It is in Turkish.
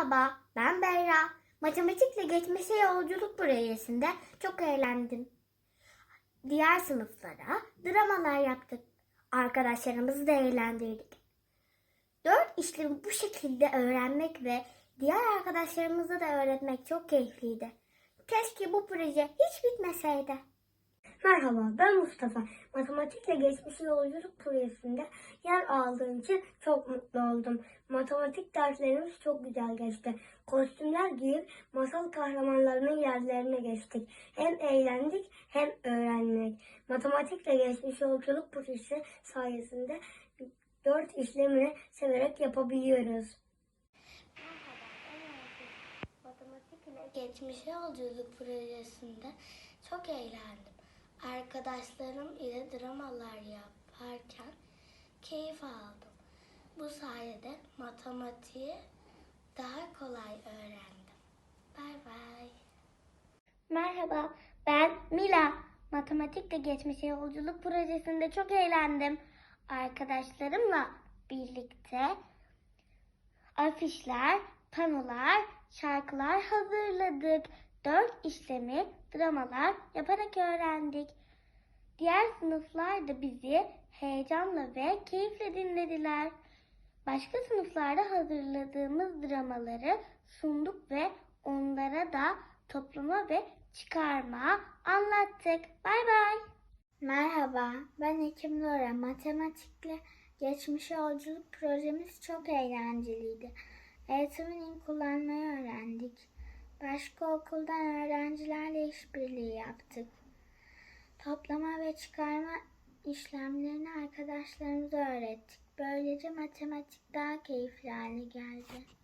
Merhaba, ben Berra. Matematikle geçmişe yolculuk projesinde çok eğlendim. Diğer sınıflara dramalar yaptık. Arkadaşlarımızı da eğlendirdik. Dört işlemi bu şekilde öğrenmek ve diğer arkadaşlarımıza da öğretmek çok keyifliydi. Keşke bu proje hiç bitmeseydi. Merhaba, ben Mustafa. Matematikle geçmiş yolculuk projesinde yer aldığım için çok mutlu oldum. Matematik derslerimiz çok güzel geçti. Kostümler giyip masal kahramanlarının yerlerine geçtik. Hem eğlendik hem öğrendik. Matematikle geçmiş yolculuk projesi sayesinde dört işlemini severek yapabiliyoruz. Matematik geçmişe yolculuk projesinde çok eğlendim. Arkadaşlarım ile dramalar yaparken keyif aldım. Bu sayede matematiği daha kolay öğrendim. Bay bay. Merhaba, ben Mila. Matematikle geçmişe yolculuk projesinde çok eğlendim. Arkadaşlarımla birlikte afişler, panolar, şarkılar hazırladık. Dört işlemi dramalar yaparak öğrendik. Diğer sınıflar da bizi heyecanla ve keyifle dinlediler. Başka sınıflarda hazırladığımız dramaları sunduk ve onlara da toplama ve çıkarma anlattık. Bay bay. Merhaba, ben Ekim Lora. Matematikle geçmiş yolculuk projemiz çok eğlenceliydi. Eğitimin kullanmayı öğrendik. Başka okuldan öğrencilerle işbirliği yaptık. Toplama ve çıkarma işlemlerini arkadaşlarımıza öğrettik. Böylece matematik daha keyifli hale geldi.